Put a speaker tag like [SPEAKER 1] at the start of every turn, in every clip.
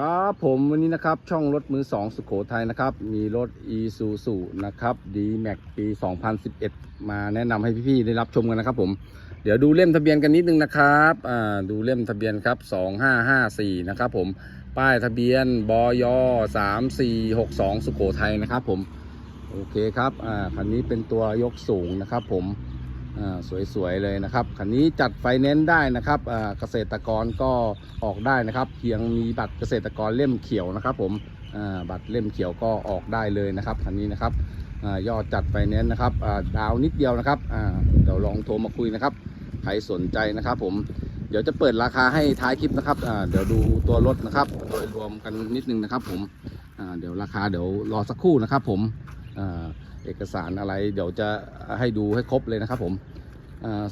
[SPEAKER 1] ครับผมวันนี้นะครับช่องรถมือ 2 สุโขทัยนะครับ มีรถ e s u s u นะครับ d m a x ปี 2011 มาแนะนำให้พี่ๆได้รับชมกันนะครับผมเดี๋ยวดูเล่มทะเบียนกันนิดนึงนะครับอ่าดูเล่มทะเบียนครับ 2554 นะครับผมป้ายทะเบียนบย3462 สุโขทัยนะครับผมโอเคครับอ่าคันนี้เป็นตัวยกสูงนะครับผม สวยๆเลยนะครับคันนี้จัดไฟแนนซ์ได้นะครับเกษตรกรก็ออกได้นะครับ เพียงมีบัตรเกษตรกรเล่มเขียวนะครับผมบัตรเล่มเขียวก็ออกได้เลยนะครับคันนี้นะครับอยอดจัดไฟแนนซ์นะครับาดาวนิดเดียวนะครับเดี๋ยวลองโทรมาคุยนะครับใครสนใจนะครับผมเดี๋ยวจะเปิดราคาให้ท้ายคลิปนะครับเดี๋ยวดูตัวรถนะครับโดยรวมกันนิดนึงนะครับผมเดี๋ยวราคาเดี๋ยวรอสักครู่นะครับผมอ่า เอกสารอะไร เดี๋ยวจะให้ดูให้ครบเลยนะครับ ผม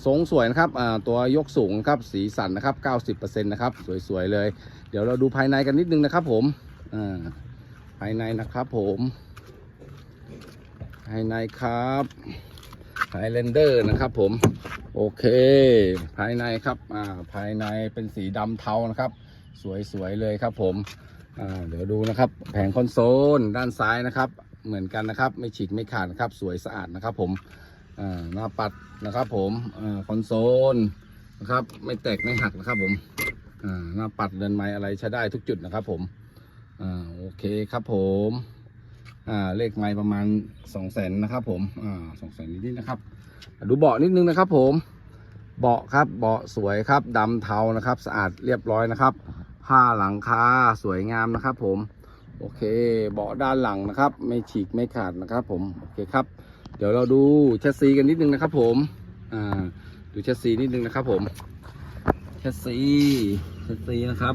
[SPEAKER 1] ทรงสวยนะครับตัวยกสูงครับสีสันนะครับ 90%นะครับสวยๆเลย เดี๋ยวเราดูภายในกันนิดนึงนะครับ ผมภายในนะครับ ผม ภายในครับไฮเลนเดอร์นะครับ ผมโอเค ภายในครับภายในเป็นสีดำเทานะครับ สวยๆเลยครับ ผมเดี๋ยวดูนะครับ แผงคอนโซลด้านซ้ายนะครับ เหมือนกันนะครับ ไม่ฉีกไม่ขาดนะครับ สวยสะอาดนะครับ ผมหน้าปัดนะครับ ผมอคอนโซลนะครับ ไม่แตกไม่หักนะครับ ผมหน้าปัดเดินไม้อะไรใช้ได้ทุกจุดนะครับ ผมอโอเคครับผมเลขไม้ประมาณสองแสนนะครับผมสองแสนนิดนะครับ ดูเบาะนิดนึงนะครับ ผมเบาะครับเบาะสวยครับดำเทานะครับ สะอาดเรียบร้อยนะครับ ผ้าหลังคาสวยงามนะครับ ผม โอเค เบาะด้านหลังนะครับ ไม่ฉีกไม่ขาดนะครับ ผมโอเคครับ เดี๋ยวเราดูแชสซีกันนิดนึงนะครับ ผมอ่าดูแชสซีนิดนึงนะครับ ผมแชสซีแชสซีนะครับ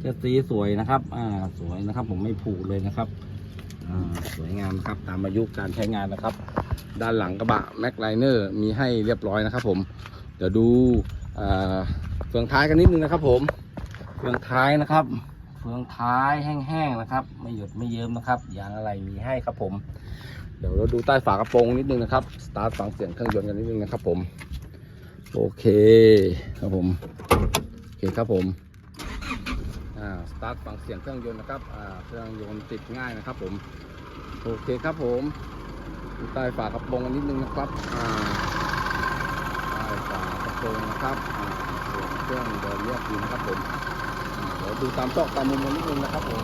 [SPEAKER 1] แชสซีสวยนะครับ อ่าสวยนะครับ ผมไม่ผูกเลยนะครับอ่าสวยงามครับตามอายุการใช้งานนะครับ ด้านหลังกระบะแม็กไลเนอร์มีให้เรียบร้อยนะครับ ผมเดี๋ยวดูอ่าเฟืองท้ายกันนิดนึงนะครับ ผมเฟืองท้ายนะครับ ฟืองท้ายแห้งๆนะครับ ไม่หยดไม่เยิ้มนะครับยางอะไรมีให้ครับผม เดี๋ยวเราดูใต้ฝากระโปรงนิดนึงนะครับสตาร์ทฟังเสียงเครื่องยนต์กันนิดนึงนะครับ ผมโอเคครับผมโอเคครับผมอ่าสตาร์ทฟังเสียงเครื่องยนต์นะครับอ่าเครื่องยนต์ติดง่ายนะครับ ผมโอเคครับผมดูใต้ฝากระโปรงกันนิดนึงนะครับอ่าใต้ฝากระโปรงนะครับเครื่องเดินเรียบดีนะครับผม ดี๋ยวดูตามซอกตามมุมกันนิดนึงนะครับผม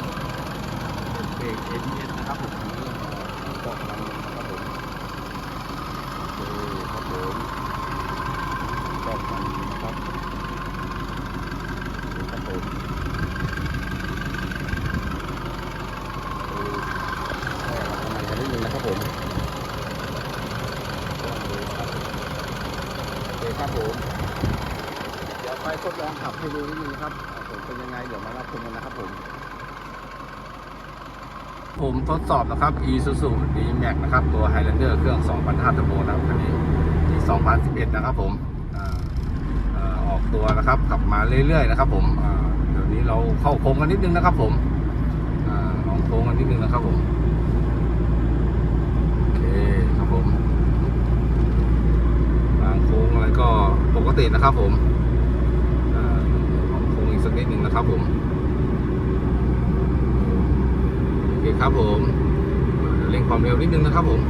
[SPEAKER 1] เบรก ABS นนะครับผมนี่ซอกตามมุมนะครับผมโอเคครับผมซอกตามมุมนะครับโอเคครับผมเออแค่เราทำงาณนิดนึงนะครับผมโอเคครับผมเดี๋ยวไปทดลองขับให้ดูนิดนึงครับ ผลเป็นยังไงเดี๋ยวมารับชมกันนะครับผม ผมทดสอบนะครับ Isuzu D-Max นะครับตัว Highlander เครื่อง 2,500 Turbo นะครับคันนี้ที่ 2011 นะครับผมออกตัวนะครับขับมาเรื่อยๆนะครับ ผมเดี๋ยวนี้เราเข้าโค้งกันนิดนึงนะครับ ผมลองโค้งกันนิดนึงนะครับผมโอเคครับผมทางโค้งอะไรก็ปกตินะครับผมอ่าลองโค้งอีกสัก นะครับผมโอเคครับผมเร่งความเร็วนิดนึงนะครับผม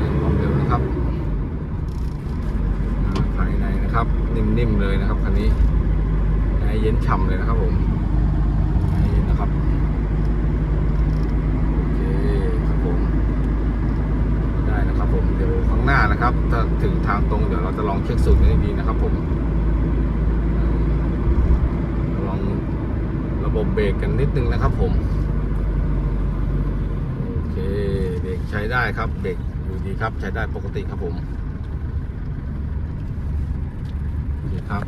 [SPEAKER 1] เร่งความเร็วนะครับอ่าภายในนะครับ นิ่มๆเลยนะครับคันนี้แอร์เย็นฉ่ำเลยนะครับผมแอร์เย็นนะครับโอเคครับผมได้นะครับผมเดี๋ยวข้างหน้านะครับถ้าถึงทางตรงเดี๋ยวเราจะลองเช็คสูตรกันดีนะครับผมอ่าลอง ระบบเบรกกันนิดนึงนะครับผม โอเคเบรกใช้ได้ครับเบรกอยู่ดีครับใช้ได้ปกติครับผมนี่ครับ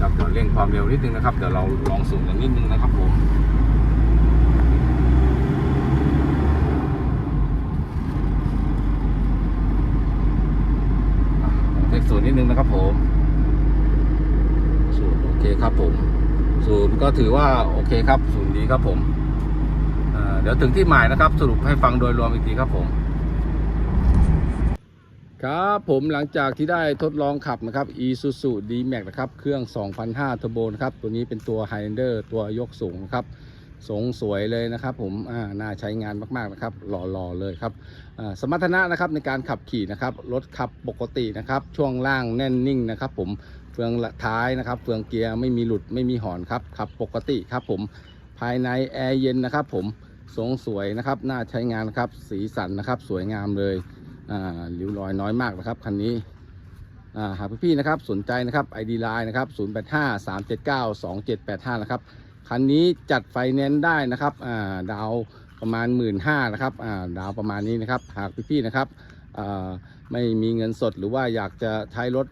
[SPEAKER 1] ครับเดี๋ยวเร่งความเร็วนิดนึงนะครับเดี๋ยวเราลองสูงกันนิดนึงนะครับผมเช็คสูตรนิดนึงนะครับผม ศูนย์โอเคครับผมศูนย์ ก็ถือว่าโอเคครับศูนย์ดีครับผมเดี๋ยวถึงที่หมายนะครับ สรุปให้ฟังโดยรวมอีกทีครับผม ครับผมหลังจากที่ได้ทดลองขับนะครับ Isuzu D-Max นะครับ เครื่อง2,500 Turbo นะครับ ตัวนี้เป็นตัว Highlander ตัวยกสูงนะครับทรงสวยเลยนะครับผมน่าใช้งานมากๆนะครับ หล่อๆเลยครับสมรรถนะนะครับในการขับขี่นะครับ รถขับปกตินะครับ ช่วงล่างแน่นนิ่งนะครับ ผม เฟืองท้ายนะครับ เฟืองเกียร์ไม่มีหลุดไม่มีหอนครับขับปกติครับผมภายในแอร์เย็นนะครับผมทรงสวยนะครับน่าใช้งานครับสีสันนะครับสวยงามเลยอ่าริ้วรอยน้อยมากนะครับคันนี้อ่าหากพี่ๆนะครับสนใจนะครับ ID Line นะครับ085 379 2785นะครับคันนี้จัดไฟแนนซ์ได้นะครับอ่าดาวประมาณ 1 5ื่นนะครับอ่าดาวประมาณนี้นะครับหากพี่ๆนะครับ ไม่มีเงินสดหรือว่าอยากจะใช้รถ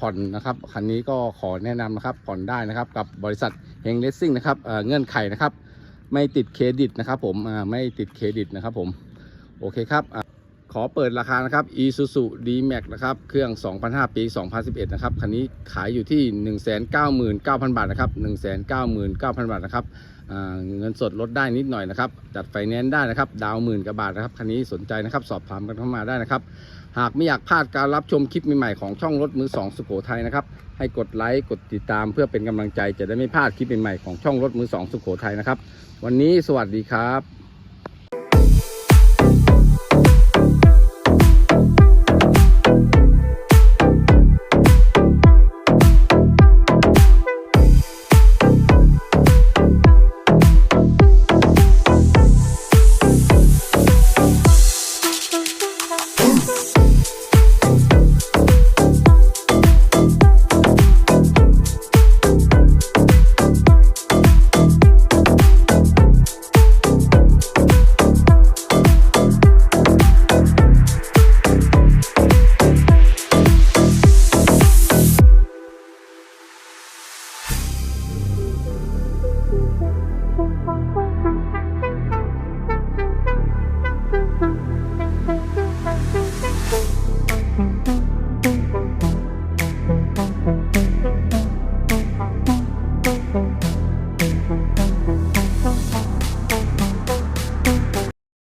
[SPEAKER 1] ผ่อนนะครับคันนี้ก็ขอแนะนำนะครับผ่อนได้นะครับกับบริษัทเฮงเลสซิ่งนะครับเงื่อนไขนะครับ ไม่ติดเครดิตนะครับผมไม่ติดเครดิตนะครับผมโอเคครับขอเปิดราคานะครับ Isuzu D-Max นะครับ เครื่อง 2005 ปี 2011 นะครับ คันนี้ขายอยู่ที่ 199,000 บาทนะครับ 199,000 บาทนะครับ เงินสดลดได้นิดหน่อยนะครับจัดไฟแนนซ์ได้นะครับ ดาวหมื่นกว่าบาทนะครับคันนี้สนใจนะครับ สอบถามกันเข้ามาได้นะครับ หากไม่อยากพลาดการรับชมคลิปใหม่ๆของช่องรถมือ2สุโขทัยนะครับให้กดไลค์กดติดตามเพื่อเป็นกำลังใจจะได้ไม่พลาดคลิปใหม่ๆของช่องรถมือ2สุโขทัยนะครับ วันนี้สวัสดีครับ